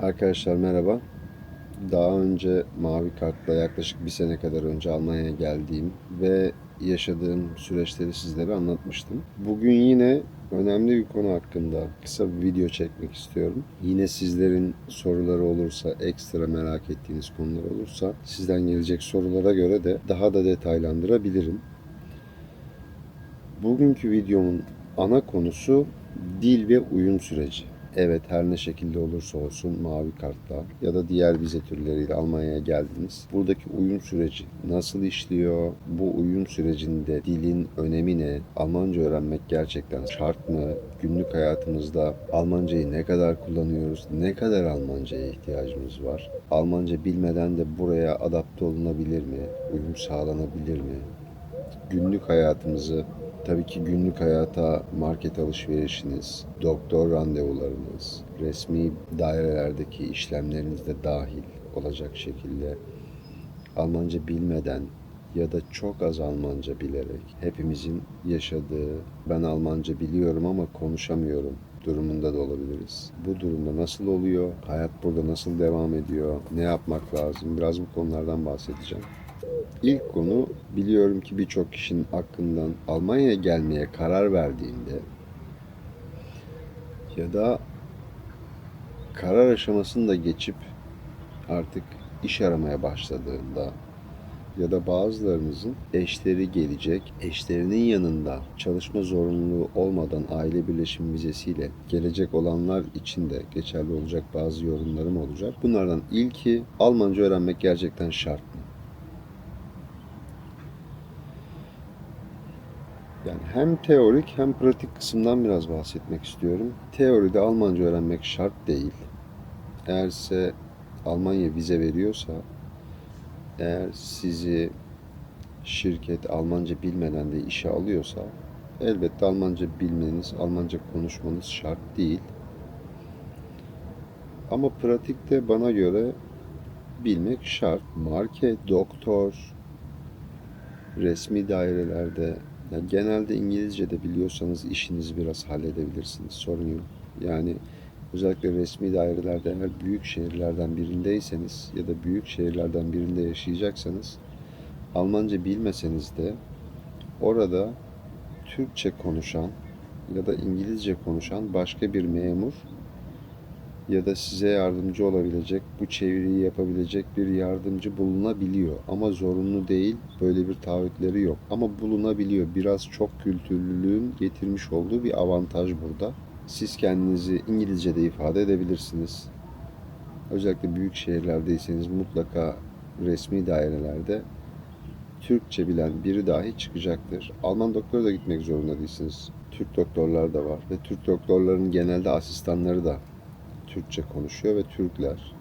Arkadaşlar merhaba. Daha önce Mavi Kart'la yaklaşık bir sene kadar önce Almanya'ya geldiğim ve yaşadığım süreçleri sizlere anlatmıştım. Bugün yine önemli bir konu hakkında kısa bir video çekmek istiyorum. Yine sizlerin soruları olursa, ekstra merak ettiğiniz konular olursa sizden gelecek sorulara göre de daha da detaylandırabilirim. Bugünkü videomun ana konusu dil ve uyum süreci. Evet her ne şekilde olursa olsun mavi kartla ya da diğer vize türleriyle Almanya'ya geldiniz. Buradaki uyum süreci nasıl işliyor? Bu uyum sürecinde dilin önemi ne? Almanca öğrenmek gerçekten şart mı? Günlük hayatımızda Almancayı ne kadar kullanıyoruz? Ne kadar Almancaya ihtiyacımız var? Almanca bilmeden de buraya adapte olunabilir mi? Uyum sağlanabilir mi? Günlük hayatımızı Tabii ki günlük hayata market alışverişiniz, doktor randevularınız, resmi dairelerdeki işlemleriniz de dahil olacak şekilde Almanca bilmeden ya da çok az Almanca bilerek hepimizin yaşadığı ben Almanca biliyorum ama konuşamıyorum durumunda da olabiliriz. Bu durumda nasıl oluyor? Hayat burada nasıl devam ediyor? Ne yapmak lazım? Biraz bu konulardan bahsedeceğim. İlk konu biliyorum ki birçok kişinin aklından Almanya'ya gelmeye karar verdiğinde ya da karar aşamasını da geçip artık iş aramaya başladığında ya da bazılarımızın eşleri gelecek, eşlerinin yanında çalışma zorunluluğu olmadan aile birleşim vizesiyle gelecek olanlar için de geçerli olacak bazı yorumlarım olacak. Bunlardan ilki Almanca öğrenmek gerçekten şart mı? Yani hem teorik hem pratik kısımdan biraz bahsetmek istiyorum. Teoride Almanca öğrenmek şart değil. Eğer size Almanya vize veriyorsa, eğer sizi şirket Almanca bilmeden de işe alıyorsa, elbette Almanca bilmeniz, Almanca konuşmanız şart değil. Ama pratikte bana göre bilmek şart. Market, doktor, resmi dairelerde ya genelde İngilizce de biliyorsanız işinizi biraz halledebilirsiniz. Sorun yok. Yani özellikle resmi dairelerde eğer büyük şehirlerden birindeyseniz ya da büyük şehirlerden birinde yaşayacaksanız Almanca bilmeseniz de orada Türkçe konuşan ya da İngilizce konuşan başka bir memur ya da size yardımcı olabilecek, bu çeviriyi yapabilecek bir yardımcı bulunabiliyor. Ama zorunlu değil, böyle bir taahhütleri yok. Ama bulunabiliyor. Biraz çok kültürlülüğün getirmiş olduğu bir avantaj burada. Siz kendinizi İngilizce'de ifade edebilirsiniz. Özellikle büyük şehirlerdeyseniz mutlaka resmi dairelerde Türkçe bilen biri dahi çıkacaktır. Alman doktora da gitmek zorunda değilsiniz. Türk doktorlar da var ve Türk doktorların genelde asistanları da Türkçe konuşuyor ve Türkler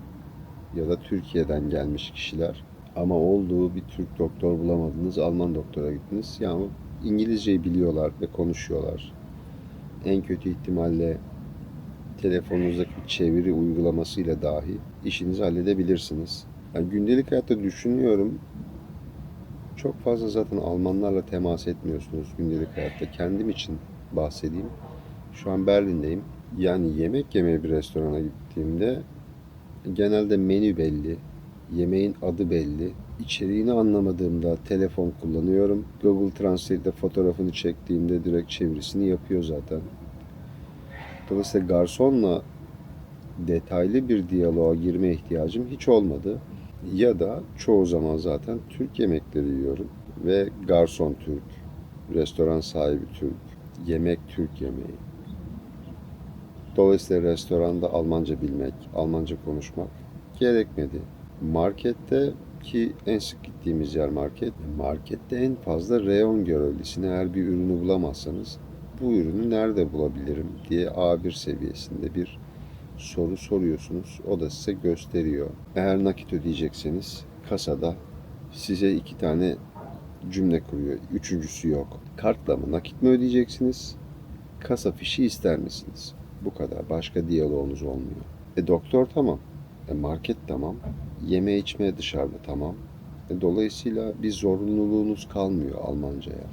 ya da Türkiye'den gelmiş kişiler ama olduğu bir Türk doktor bulamadınız, Alman doktora gittiniz. Yani İngilizceyi biliyorlar ve konuşuyorlar. En kötü ihtimalle telefonunuzdaki çeviri uygulamasıyla dahi işinizi halledebilirsiniz. Yani gündelik hayatta düşünüyorum çok fazla zaten Almanlarla temas etmiyorsunuz gündelik hayatta. Kendim için bahsedeyim. Şu an Berlin'deyim. Yani yemek yemeye bir restorana gittiğimde genelde menü belli, yemeğin adı belli. İçeriğini anlamadığımda telefon kullanıyorum. Google Translate'de fotoğrafını çektiğimde direkt çevirisini yapıyor zaten. Dolayısıyla garsonla detaylı bir diyaloğa girme ihtiyacım hiç olmadı. Ya da çoğu zaman zaten Türk yemekleri yiyorum ve garson Türk, restoran sahibi Türk, yemek Türk yemeği. Dolayısıyla restoranda Almanca bilmek, Almanca konuşmak gerekmedi. Markette ki en sık gittiğimiz yer market. Markette en fazla reyon görevlisini eğer bir ürünü bulamazsanız bu ürünü nerede bulabilirim diye A1 seviyesinde bir soru soruyorsunuz. O da size gösteriyor. Eğer nakit ödeyecekseniz kasada size iki tane cümle kuruyor. Üçüncüsü yok. Kartla mı nakit mi ödeyeceksiniz? Kasa fişi ister misiniz? Bu kadar. Başka diyaloğunuz olmuyor. E doktor tamam. E market tamam. Yeme içme dışarıda tamam. E dolayısıyla bir zorunluluğunuz kalmıyor Almanca'ya.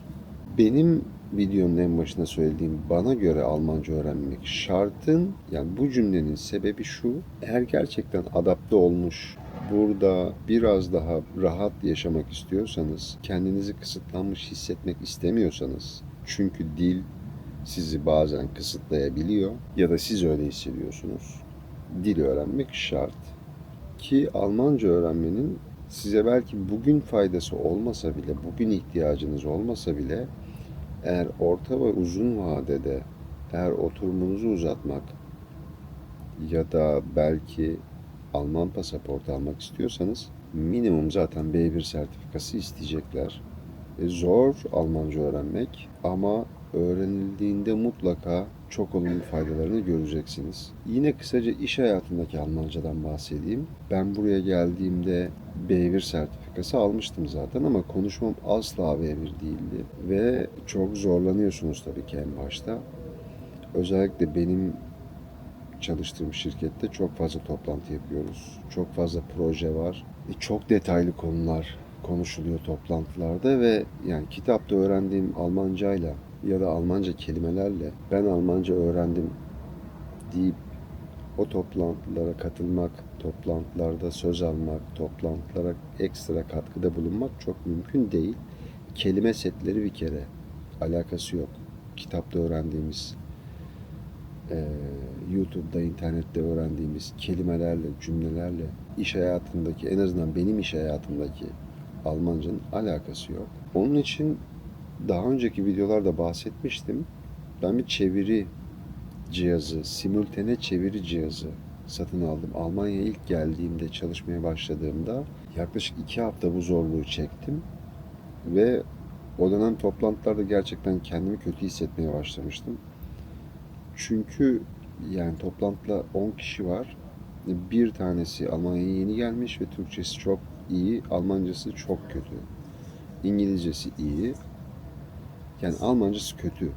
Benim videonun en başında söylediğim bana göre Almanca öğrenmek şartın yani bu cümlenin sebebi şu. Eğer gerçekten adapte olmuş burada biraz daha rahat yaşamak istiyorsanız, kendinizi kısıtlanmış hissetmek istemiyorsanız çünkü dil sizi bazen kısıtlayabiliyor ya da siz öyle hissediyorsunuz. Dil öğrenmek şart. Ki Almanca öğrenmenin size belki bugün faydası olmasa bile, bugün ihtiyacınız olmasa bile eğer orta ve uzun vadede eğer oturumunuzu uzatmak ya da belki Alman pasaportu almak istiyorsanız minimum zaten B1 sertifikası isteyecekler. E, zor Almanca öğrenmek ama öğrenildiğinde mutlaka çok olumlu faydalarını göreceksiniz. Yine kısaca iş hayatındaki Almancadan bahsedeyim. Ben buraya geldiğimde B1 sertifikası almıştım zaten ama konuşmam asla B1 değildi. Ve çok zorlanıyorsunuz tabii ki en başta. Özellikle benim çalıştığım şirkette çok fazla toplantı yapıyoruz. Çok fazla proje var. E, Çok detaylı konular konuşuluyor toplantılarda ve yani kitapta öğrendiğim Almancayla ya da Almanca kelimelerle ben Almanca öğrendim deyip o toplantılara katılmak, toplantılarda söz almak, toplantılara ekstra katkıda bulunmak çok mümkün değil. Kelime setleri bir kere alakası yok. Kitapta öğrendiğimiz eee, YouTube'da, internette öğrendiğimiz kelimelerle, cümlelerle iş hayatındaki, en azından benim iş hayatımdaki Almancanın alakası yok. Onun için daha önceki videolarda bahsetmiştim. Ben bir çeviri cihazı, simultane çeviri cihazı satın aldım. Almanya'ya ilk geldiğimde, çalışmaya başladığımda yaklaşık iki hafta bu zorluğu çektim. Ve o dönem toplantılarda gerçekten kendimi kötü hissetmeye başlamıştım. Çünkü yani toplantıda 10 kişi var. Bir tanesi Almanya'ya yeni gelmiş ve Türkçesi çok iyi, Almancası çok kötü. İngilizcesi iyi. Yani Almancası kötü.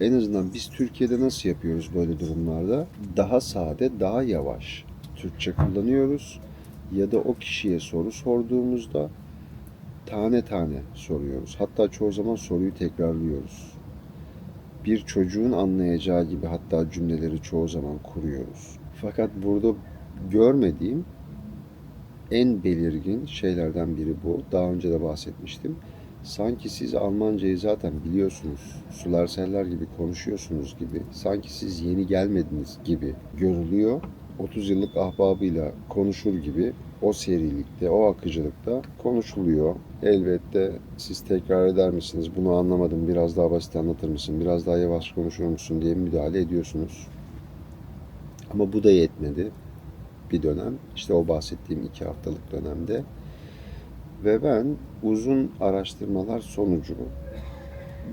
En azından biz Türkiye'de nasıl yapıyoruz böyle durumlarda? Daha sade, daha yavaş Türkçe kullanıyoruz. Ya da o kişiye soru sorduğumuzda tane tane soruyoruz. Hatta çoğu zaman soruyu tekrarlıyoruz bir çocuğun anlayacağı gibi hatta cümleleri çoğu zaman kuruyoruz. Fakat burada görmediğim en belirgin şeylerden biri bu. Daha önce de bahsetmiştim. Sanki siz Almancayı zaten biliyorsunuz, sular seller gibi konuşuyorsunuz gibi, sanki siz yeni gelmediniz gibi görülüyor. 30 yıllık ahbabıyla konuşur gibi o serilikte, o akıcılıkta konuşuluyor. Elbette siz tekrar eder misiniz? Bunu anlamadım. Biraz daha basit anlatır mısın? Biraz daha yavaş konuşur musun diye müdahale ediyorsunuz. Ama bu da yetmedi bir dönem. İşte o bahsettiğim iki haftalık dönemde. Ve ben uzun araştırmalar sonucu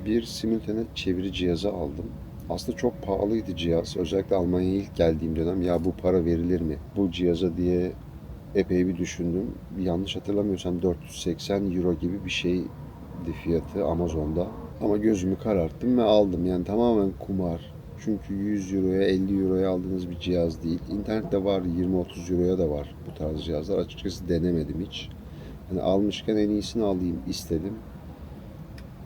bir simultane çeviri cihazı aldım. Aslında çok pahalıydı cihaz. Özellikle Almanya'ya ilk geldiğim dönem ya bu para verilir mi? Bu cihaza diye epey bir düşündüm. Yanlış hatırlamıyorsam 480 euro gibi bir şeydi fiyatı Amazon'da. Ama gözümü kararttım ve aldım. Yani tamamen kumar. Çünkü 100 euroya 50 euroya aldığınız bir cihaz değil. İnternette var 20-30 euroya da var bu tarz cihazlar. Açıkçası denemedim hiç. Hani almışken en iyisini alayım istedim.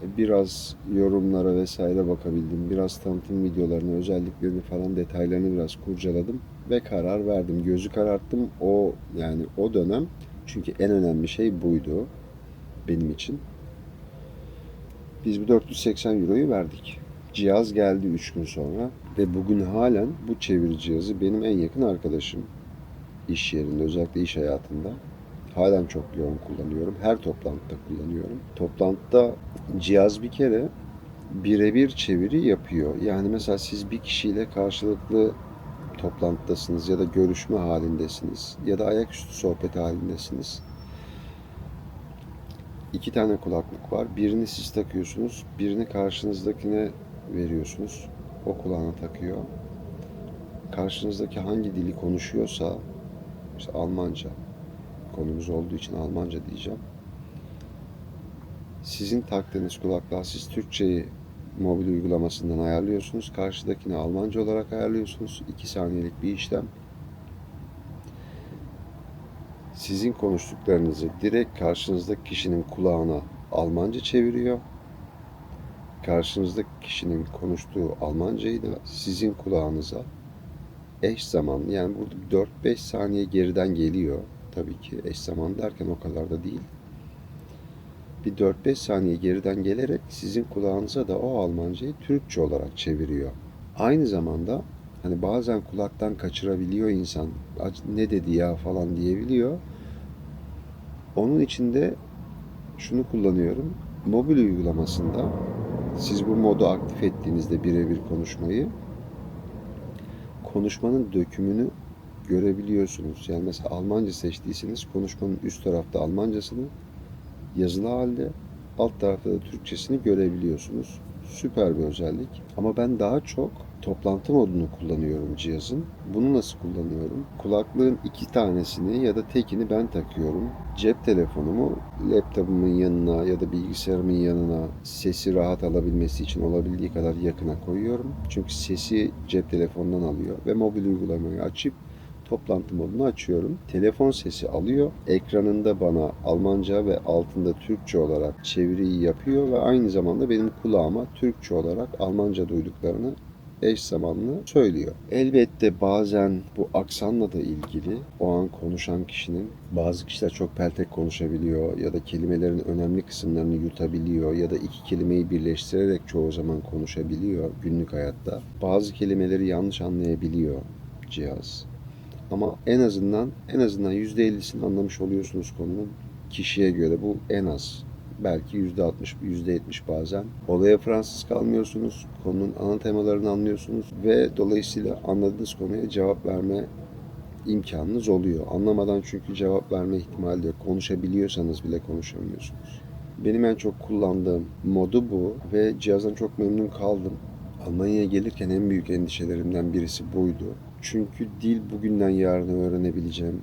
E, Biraz yorumlara vesaire bakabildim. Biraz tanıtım videolarını, özelliklerini falan detaylarını biraz kurcaladım ve karar verdim. Gözü kararttım. O yani o dönem çünkü en önemli şey buydu benim için. Biz bu 480 euroyu verdik. Cihaz geldi 3 gün sonra ve bugün halen bu çeviri cihazı benim en yakın arkadaşım. iş yerinde özellikle iş hayatında. Halen çok yoğun kullanıyorum. Her toplantıda kullanıyorum. Toplantıda cihaz bir kere birebir çeviri yapıyor. Yani mesela siz bir kişiyle karşılıklı toplantıdasınız ya da görüşme halindesiniz ya da ayaküstü sohbet halindesiniz. İki tane kulaklık var. Birini siz takıyorsunuz, birini karşınızdakine veriyorsunuz. O kulağına takıyor. Karşınızdaki hangi dili konuşuyorsa, işte Almanca, konumuz olduğu için Almanca diyeceğim. Sizin taktığınız kulaklığa siz Türkçeyi mobil uygulamasından ayarlıyorsunuz. Karşıdakini Almanca olarak ayarlıyorsunuz. 2 saniyelik bir işlem. Sizin konuştuklarınızı direkt karşınızdaki kişinin kulağına Almanca çeviriyor. karşınızdaki kişinin konuştuğu Almancayı da sizin kulağınıza eş zamanlı yani burada 4-5 saniye geriden geliyor. Tabii ki eş zaman derken o kadar da değil. Bir 4-5 saniye geriden gelerek sizin kulağınıza da o Almancayı Türkçe olarak çeviriyor. Aynı zamanda hani bazen kulaktan kaçırabiliyor insan. "Ac- Ne dedi ya falan diyebiliyor. Onun içinde şunu kullanıyorum. Mobil uygulamasında siz bu modu aktif ettiğinizde birebir konuşmayı konuşmanın dökümünü görebiliyorsunuz. Yani mesela Almanca seçtiyseniz konuşmanın üst tarafta Almancasını yazılı halde alt tarafta da Türkçesini görebiliyorsunuz. Süper bir özellik. Ama ben daha çok toplantı modunu kullanıyorum cihazın. Bunu nasıl kullanıyorum? Kulaklığın iki tanesini ya da tekini ben takıyorum. Cep telefonumu laptopumun yanına ya da bilgisayarımın yanına sesi rahat alabilmesi için olabildiği kadar yakına koyuyorum. Çünkü sesi cep telefonundan alıyor ve mobil uygulamayı açıp toplantı modunu açıyorum. Telefon sesi alıyor. Ekranında bana Almanca ve altında Türkçe olarak çeviriyi yapıyor ve aynı zamanda benim kulağıma Türkçe olarak Almanca duyduklarını eş zamanlı söylüyor. Elbette bazen bu aksanla da ilgili o an konuşan kişinin bazı kişiler çok peltek konuşabiliyor ya da kelimelerin önemli kısımlarını yutabiliyor ya da iki kelimeyi birleştirerek çoğu zaman konuşabiliyor günlük hayatta. Bazı kelimeleri yanlış anlayabiliyor cihaz. Ama en azından en azından %50'sini anlamış oluyorsunuz konunun kişiye göre bu en az. Belki %60, %70 bazen. Olaya Fransız kalmıyorsunuz. Konunun ana temalarını anlıyorsunuz ve dolayısıyla anladığınız konuya cevap verme imkanınız oluyor. Anlamadan çünkü cevap verme ihtimali yok. Konuşabiliyorsanız bile konuşamıyorsunuz. Benim en çok kullandığım modu bu ve cihazdan çok memnun kaldım. Almanya'ya gelirken en büyük endişelerimden birisi buydu. Çünkü dil bugünden yarına öğrenebileceğim,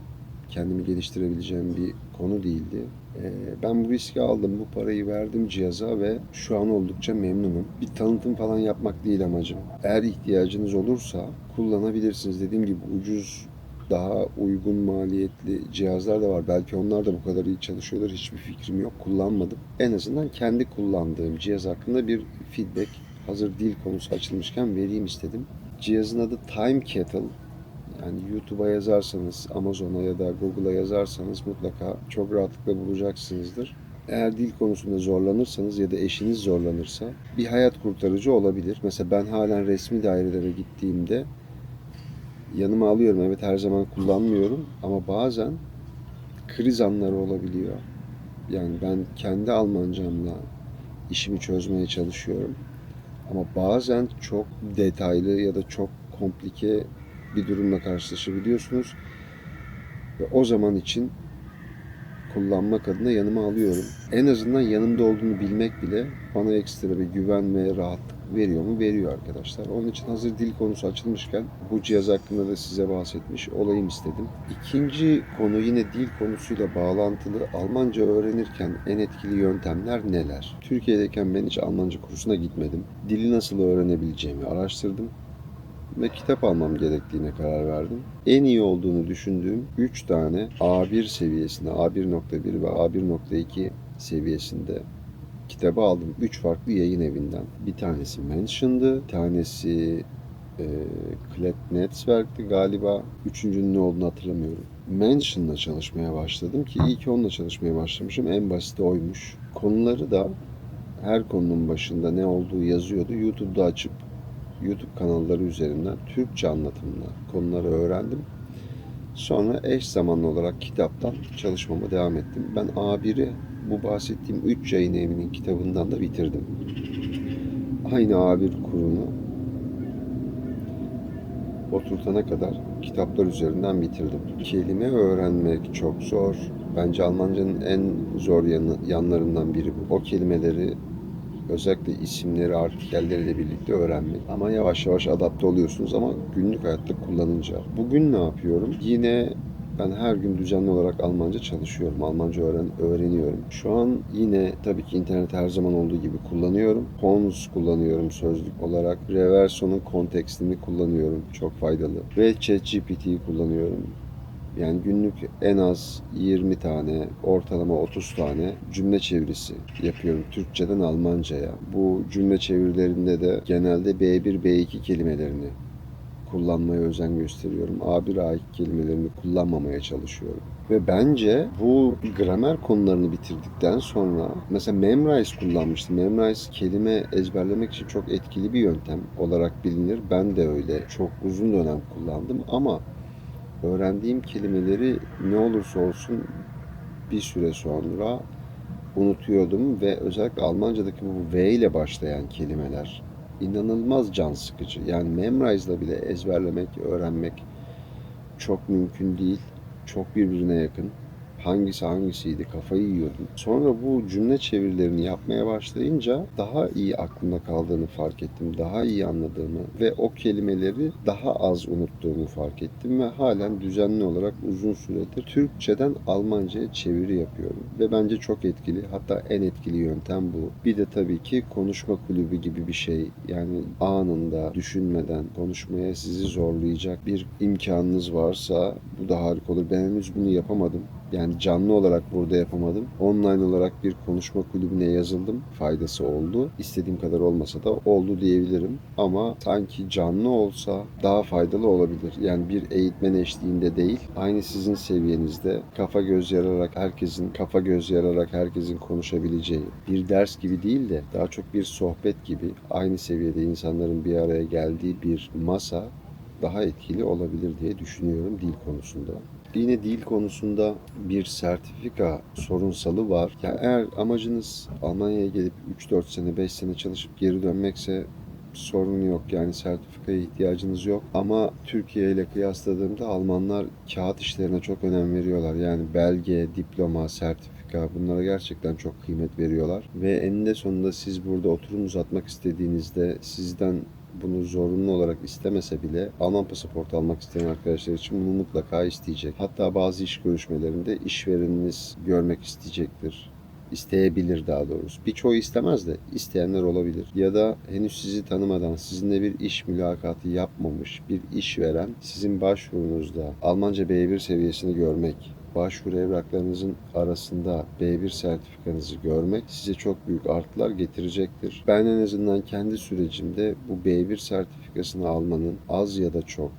kendimi geliştirebileceğim bir konu değildi. Ee, Ben bu riski aldım, bu parayı verdim cihaza ve şu an oldukça memnunum. Bir tanıtım falan yapmak değil amacım. Eğer ihtiyacınız olursa kullanabilirsiniz. Dediğim gibi ucuz, daha uygun maliyetli cihazlar da var. Belki onlar da bu kadar iyi çalışıyorlar. Hiçbir fikrim yok. Kullanmadım. En azından kendi kullandığım cihaz hakkında bir feedback hazır dil konusu açılmışken vereyim istedim. Cihazın adı Time Kettle. Yani YouTube'a yazarsanız, Amazon'a ya da Google'a yazarsanız mutlaka çok rahatlıkla bulacaksınızdır. Eğer dil konusunda zorlanırsanız ya da eşiniz zorlanırsa bir hayat kurtarıcı olabilir. Mesela ben halen resmi dairelere gittiğimde yanıma alıyorum. Evet her zaman kullanmıyorum ama bazen kriz anları olabiliyor. Yani ben kendi Almancamla işimi çözmeye çalışıyorum. Ama bazen çok detaylı ya da çok komplike bir durumla karşılaşabiliyorsunuz. Ve o zaman için kullanmak adına yanıma alıyorum. En azından yanımda olduğunu bilmek bile bana ekstra bir güven ve rahatlık veriyor mu? Veriyor arkadaşlar. Onun için hazır dil konusu açılmışken bu cihaz hakkında da size bahsetmiş olayım istedim. İkinci konu yine dil konusuyla bağlantılı. Almanca öğrenirken en etkili yöntemler neler? Türkiye'deyken ben hiç Almanca kursuna gitmedim. Dili nasıl öğrenebileceğimi araştırdım ve kitap almam gerektiğine karar verdim. En iyi olduğunu düşündüğüm 3 tane A1 seviyesinde, A1.1 ve A1.2 seviyesinde kitabı aldım. 3 farklı yayın evinden. Bir tanesi Mention'dı, bir tanesi e, Klett Netzwerk'ti galiba. Üçüncünün ne olduğunu hatırlamıyorum. Mention'la çalışmaya başladım ki iyi ki onunla çalışmaya başlamışım. En basiti oymuş. Konuları da her konunun başında ne olduğu yazıyordu. YouTube'da açıp YouTube kanalları üzerinden Türkçe anlatımla konuları öğrendim. Sonra eş zamanlı olarak kitaptan çalışmama devam ettim. Ben A1'i bu bahsettiğim 3 yayın evinin kitabından da bitirdim. Aynı A1 kurunu oturtana kadar kitaplar üzerinden bitirdim. Kelime öğrenmek çok zor. Bence Almanca'nın en zor yanı, yanlarından biri bu. O kelimeleri özellikle isimleri, artikelleriyle birlikte öğrenmek. Ama yavaş yavaş adapte oluyorsunuz ama günlük hayatta kullanınca. Bugün ne yapıyorum? Yine ben her gün düzenli olarak Almanca çalışıyorum. Almanca öğren öğreniyorum. Şu an yine tabii ki internet her zaman olduğu gibi kullanıyorum. Pons kullanıyorum sözlük olarak. Reverso'nun kontekstini kullanıyorum. Çok faydalı. Ve ChatGPT'yi kullanıyorum. Yani günlük en az 20 tane, ortalama 30 tane cümle çevirisi yapıyorum Türkçeden Almanca'ya. Bu cümle çevirilerinde de genelde B1, B2 kelimelerini kullanmaya özen gösteriyorum. A1, A2 kelimelerini kullanmamaya çalışıyorum. Ve bence bu gramer konularını bitirdikten sonra mesela Memrise kullanmıştım. Memrise kelime ezberlemek için çok etkili bir yöntem olarak bilinir. Ben de öyle çok uzun dönem kullandım ama öğrendiğim kelimeleri ne olursa olsun bir süre sonra unutuyordum ve özellikle Almanca'daki bu V ile başlayan kelimeler inanılmaz can sıkıcı. Yani Memrise'la bile ezberlemek, öğrenmek çok mümkün değil. Çok birbirine yakın. Hangisi hangisiydi kafayı yiyordum. Sonra bu cümle çevirilerini yapmaya başlayınca daha iyi aklımda kaldığını fark ettim. Daha iyi anladığımı ve o kelimeleri daha az unuttuğumu fark ettim ve halen düzenli olarak uzun süredir Türkçeden Almanca'ya çeviri yapıyorum. Ve bence çok etkili. Hatta en etkili yöntem bu. Bir de tabii ki konuşma kulübü gibi bir şey. Yani anında düşünmeden konuşmaya sizi zorlayacak bir imkanınız varsa bu da harika olur. Ben henüz bunu yapamadım. Yani canlı olarak burada yapamadım. Online olarak bir konuşma kulübüne yazıldım. Faydası oldu. İstediğim kadar olmasa da oldu diyebilirim. Ama sanki canlı olsa daha faydalı olabilir. Yani bir eğitmen eşliğinde değil, aynı sizin seviyenizde kafa göz yararak herkesin kafa göz yararak herkesin konuşabileceği bir ders gibi değil de daha çok bir sohbet gibi aynı seviyede insanların bir araya geldiği bir masa daha etkili olabilir diye düşünüyorum dil konusunda. Yine dil konusunda bir sertifika sorunsalı var. Yani eğer amacınız Almanya'ya gelip 3-4 sene, 5 sene çalışıp geri dönmekse sorun yok. Yani sertifikaya ihtiyacınız yok. Ama Türkiye ile kıyasladığımda Almanlar kağıt işlerine çok önem veriyorlar. Yani belge, diploma, sertifika bunlara gerçekten çok kıymet veriyorlar. Ve eninde sonunda siz burada oturum uzatmak istediğinizde sizden bunu zorunlu olarak istemese bile Alman pasaportu almak isteyen arkadaşlar için bunu mutlaka isteyecek. Hatta bazı iş görüşmelerinde işvereniniz görmek isteyecektir. İsteyebilir daha doğrusu. Birçoğu istemez de isteyenler olabilir. Ya da henüz sizi tanımadan sizinle bir iş mülakatı yapmamış bir işveren sizin başvurunuzda Almanca B1 seviyesini görmek, başvuru evraklarınızın arasında B1 sertifikanızı görmek size çok büyük artılar getirecektir. Ben en azından kendi sürecimde bu B1 sertifikasını almanın az ya da çok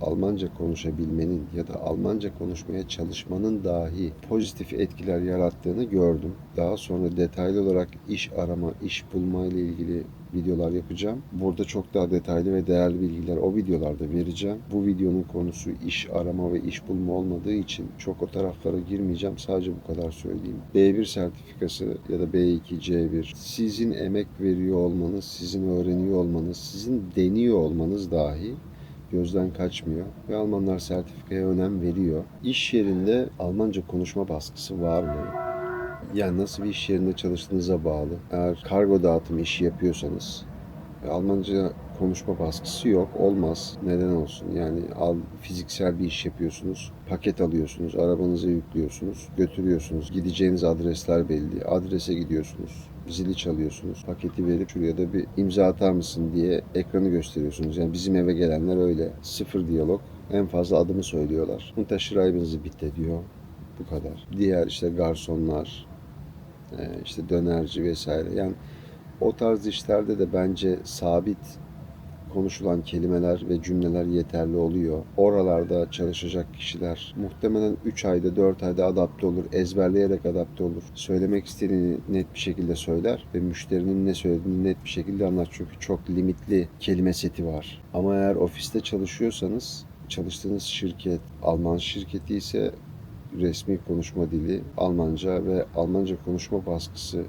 Almanca konuşabilmenin ya da Almanca konuşmaya çalışmanın dahi pozitif etkiler yarattığını gördüm. Daha sonra detaylı olarak iş arama, iş bulma ile ilgili videolar yapacağım. Burada çok daha detaylı ve değerli bilgiler o videolarda vereceğim. Bu videonun konusu iş arama ve iş bulma olmadığı için çok o taraflara girmeyeceğim. Sadece bu kadar söyleyeyim. B1 sertifikası ya da B2, C1 sizin emek veriyor olmanız, sizin öğreniyor olmanız, sizin deniyor olmanız dahi gözden kaçmıyor ve Almanlar sertifikaya önem veriyor. İş yerinde Almanca konuşma baskısı var mı? Yani nasıl bir iş yerinde çalıştığınıza bağlı. Eğer kargo dağıtım işi yapıyorsanız e, Almanca konuşma baskısı yok. Olmaz. Neden olsun? Yani al, fiziksel bir iş yapıyorsunuz. Paket alıyorsunuz. Arabanıza yüklüyorsunuz. Götürüyorsunuz. Gideceğiniz adresler belli. Adrese gidiyorsunuz. Zili çalıyorsunuz. Paketi verip şuraya da bir imza atar mısın diye ekranı gösteriyorsunuz. Yani bizim eve gelenler öyle. Sıfır diyalog. En fazla adımı söylüyorlar. Unterschreiben Sie bitte diyor. Bu kadar. Diğer işte garsonlar, e, işte dönerci vesaire. Yani o tarz işlerde de bence sabit konuşulan kelimeler ve cümleler yeterli oluyor. Oralarda çalışacak kişiler muhtemelen 3 ayda 4 ayda adapte olur. Ezberleyerek adapte olur. Söylemek istediğini net bir şekilde söyler ve müşterinin ne söylediğini net bir şekilde anlar. Çünkü çok limitli kelime seti var. Ama eğer ofiste çalışıyorsanız çalıştığınız şirket Alman şirketi ise resmi konuşma dili Almanca ve Almanca konuşma baskısı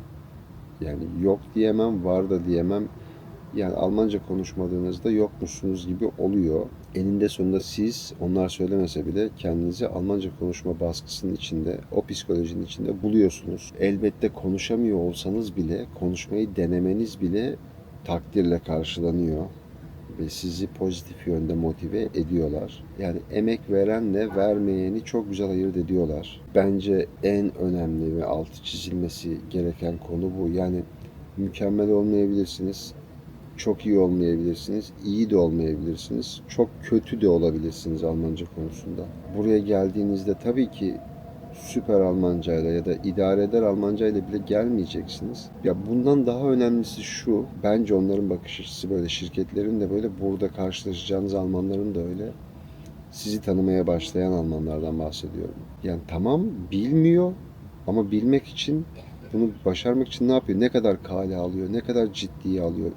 yani yok diyemem, var da diyemem. Yani Almanca konuşmadığınızda yokmuşsunuz gibi oluyor. Eninde sonunda siz, onlar söylemese bile kendinizi Almanca konuşma baskısının içinde, o psikolojinin içinde buluyorsunuz. Elbette konuşamıyor olsanız bile, konuşmayı denemeniz bile takdirle karşılanıyor ve sizi pozitif yönde motive ediyorlar. Yani emek verenle vermeyeni çok güzel ayırt ediyorlar. Bence en önemli ve altı çizilmesi gereken konu bu. Yani mükemmel olmayabilirsiniz Çok iyi olmayabilirsiniz, iyi de olmayabilirsiniz, çok kötü de olabilirsiniz Almanca konusunda. Buraya geldiğinizde tabii ki süper Almancayla ya da idare eder Almancayla bile gelmeyeceksiniz. Ya bundan daha önemlisi şu, bence onların bakış açısı böyle, şirketlerin de böyle, burada karşılaşacağınız Almanların da öyle. Sizi tanımaya başlayan Almanlardan bahsediyorum. Yani tamam bilmiyor ama bilmek için bunu başarmak için ne yapıyor? Ne kadar kale alıyor? Ne kadar ciddiye alıyor?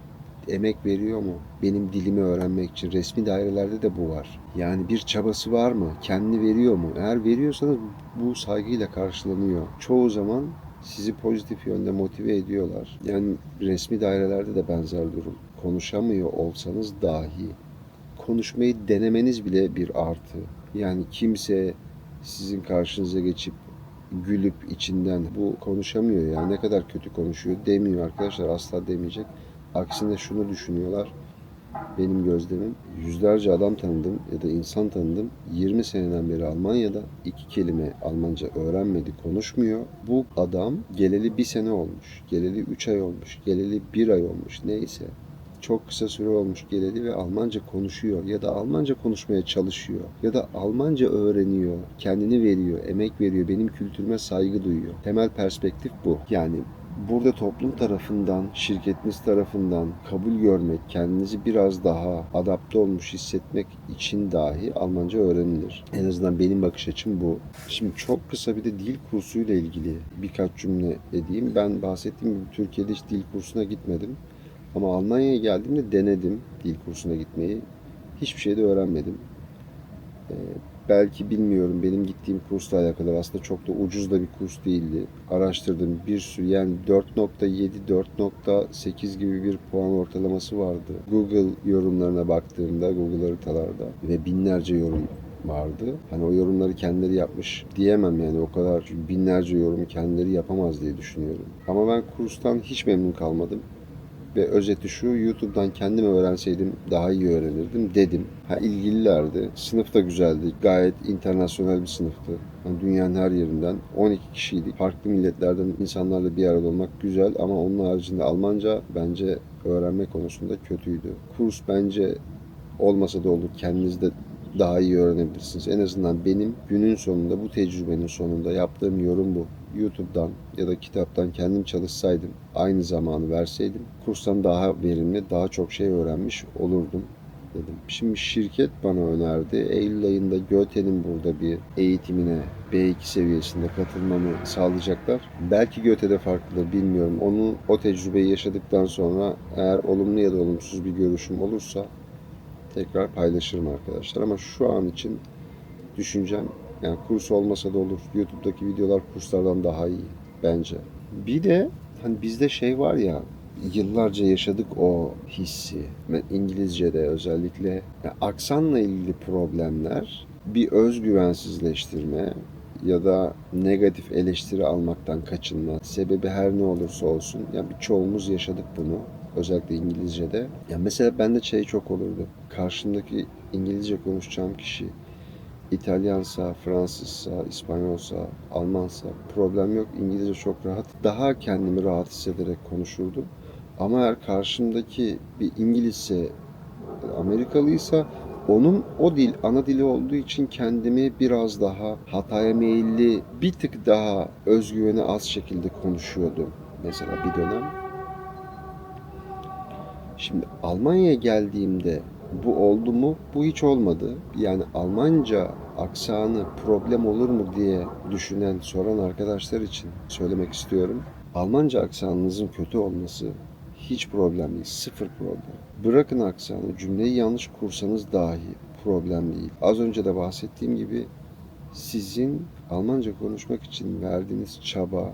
Emek veriyor mu? Benim dilimi öğrenmek için resmi dairelerde de bu var. Yani bir çabası var mı? Kendini veriyor mu? Eğer veriyorsanız bu saygıyla karşılanıyor. Çoğu zaman sizi pozitif yönde motive ediyorlar. Yani resmi dairelerde de benzer durum. Konuşamıyor olsanız dahi konuşmayı denemeniz bile bir artı. Yani kimse sizin karşınıza geçip gülüp içinden bu konuşamıyor ya ne kadar kötü konuşuyor demiyor arkadaşlar asla demeyecek. Aksine şunu düşünüyorlar. Benim gözlemim yüzlerce adam tanıdım ya da insan tanıdım. 20 seneden beri Almanya'da iki kelime Almanca öğrenmedi, konuşmuyor. Bu adam geleli bir sene olmuş, geleli üç ay olmuş, geleli bir ay olmuş neyse. Çok kısa süre olmuş geleli ve Almanca konuşuyor ya da Almanca konuşmaya çalışıyor ya da Almanca öğreniyor, kendini veriyor, emek veriyor, benim kültürüme saygı duyuyor. Temel perspektif bu. Yani burada toplum tarafından, şirketiniz tarafından kabul görmek, kendinizi biraz daha adapte olmuş hissetmek için dahi Almanca öğrenilir. En azından benim bakış açım bu. Şimdi çok kısa bir de dil kursuyla ilgili birkaç cümle edeyim. Ben bahsettiğim gibi Türkiye'de hiç dil kursuna gitmedim. Ama Almanya'ya geldiğimde denedim dil kursuna gitmeyi. Hiçbir şey de öğrenmedim. Ee, belki bilmiyorum benim gittiğim kursla alakalı aslında çok da ucuz da bir kurs değildi. Araştırdım bir sürü yani 4.7 4.8 gibi bir puan ortalaması vardı. Google yorumlarına baktığımda Google haritalarda ve binlerce yorum vardı. Hani o yorumları kendileri yapmış diyemem yani o kadar binlerce yorum kendileri yapamaz diye düşünüyorum. Ama ben kurstan hiç memnun kalmadım ve özeti şu YouTube'dan kendim öğrenseydim daha iyi öğrenirdim dedim. Ha ilgililerdi. Sınıf da güzeldi. Gayet internasyonel bir sınıftı. Yani dünyanın her yerinden 12 kişiydik. Farklı milletlerden insanlarla bir arada olmak güzel ama onun haricinde Almanca bence öğrenme konusunda kötüydü. Kurs bence olmasa da olur. Kendiniz de daha iyi öğrenebilirsiniz. En azından benim günün sonunda bu tecrübenin sonunda yaptığım yorum bu. YouTube'dan ya da kitaptan kendim çalışsaydım, aynı zamanı verseydim kurstan daha verimli, daha çok şey öğrenmiş olurdum dedim. Şimdi şirket bana önerdi. Eylül ayında Goethe'nin burada bir eğitimine B2 seviyesinde katılmamı sağlayacaklar. Belki Goethe'de farklıdır bilmiyorum. Onu o tecrübeyi yaşadıktan sonra eğer olumlu ya da olumsuz bir görüşüm olursa tekrar paylaşırım arkadaşlar. Ama şu an için düşüncem yani kurs olmasa da olur. YouTube'daki videolar kurslardan daha iyi bence. Bir de hani bizde şey var ya yıllarca yaşadık o hissi. Ben İngilizce'de özellikle yani aksanla ilgili problemler bir özgüvensizleştirme ya da negatif eleştiri almaktan kaçınma. Sebebi her ne olursa olsun. Yani birçoğumuz yaşadık bunu. Özellikle İngilizce'de. Ya mesela bende şey çok olurdu. Karşımdaki İngilizce konuşacağım kişi İtalyansa, Fransızsa, İspanyolsa, Almansa problem yok. İngilizce çok rahat. Daha kendimi rahat hissederek konuşurdum. Ama eğer karşımdaki bir İngilizse, Amerikalıysa onun o dil ana dili olduğu için kendimi biraz daha hataya meyilli, bir tık daha özgüveni az şekilde konuşuyordum. Mesela bir dönem. Şimdi Almanya'ya geldiğimde bu oldu mu? Bu hiç olmadı. Yani Almanca aksanı problem olur mu diye düşünen, soran arkadaşlar için söylemek istiyorum. Almanca aksanınızın kötü olması hiç problem değil. Sıfır problem. Bırakın aksanı, cümleyi yanlış kursanız dahi problem değil. Az önce de bahsettiğim gibi sizin Almanca konuşmak için verdiğiniz çaba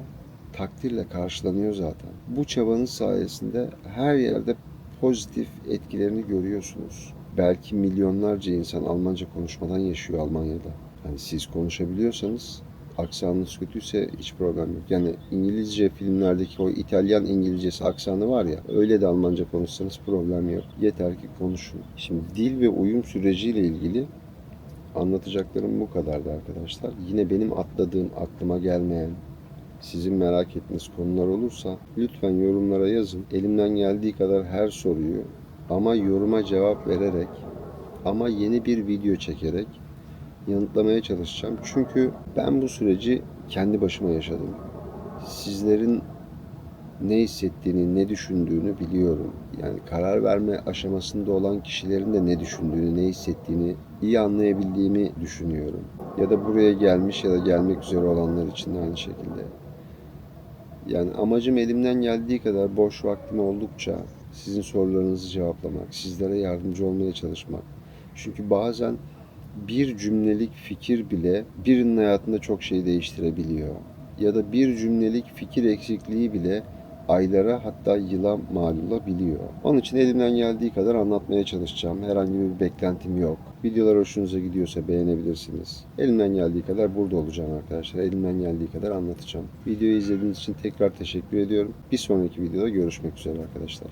takdirle karşılanıyor zaten. Bu çabanın sayesinde her yerde pozitif etkilerini görüyorsunuz. Belki milyonlarca insan Almanca konuşmadan yaşıyor Almanya'da. Yani siz konuşabiliyorsanız aksanınız kötüyse hiç problem yok. Yani İngilizce filmlerdeki o İtalyan İngilizcesi aksanı var ya öyle de Almanca konuşsanız problem yok. Yeter ki konuşun. Şimdi dil ve uyum süreciyle ilgili anlatacaklarım bu kadardı arkadaşlar. Yine benim atladığım, aklıma gelmeyen, sizin merak ettiğiniz konular olursa lütfen yorumlara yazın. Elimden geldiği kadar her soruyu ama yoruma cevap vererek ama yeni bir video çekerek yanıtlamaya çalışacağım. Çünkü ben bu süreci kendi başıma yaşadım. Sizlerin ne hissettiğini, ne düşündüğünü biliyorum. Yani karar verme aşamasında olan kişilerin de ne düşündüğünü, ne hissettiğini iyi anlayabildiğimi düşünüyorum. Ya da buraya gelmiş ya da gelmek üzere olanlar için de aynı şekilde. Yani amacım elimden geldiği kadar boş vaktim oldukça sizin sorularınızı cevaplamak, sizlere yardımcı olmaya çalışmak. Çünkü bazen bir cümlelik fikir bile birinin hayatında çok şey değiştirebiliyor. Ya da bir cümlelik fikir eksikliği bile aylara hatta yıla mal olabiliyor. Onun için elimden geldiği kadar anlatmaya çalışacağım. Herhangi bir beklentim yok. Videolar hoşunuza gidiyorsa beğenebilirsiniz. Elimden geldiği kadar burada olacağım arkadaşlar. Elimden geldiği kadar anlatacağım. Videoyu izlediğiniz için tekrar teşekkür ediyorum. Bir sonraki videoda görüşmek üzere arkadaşlar.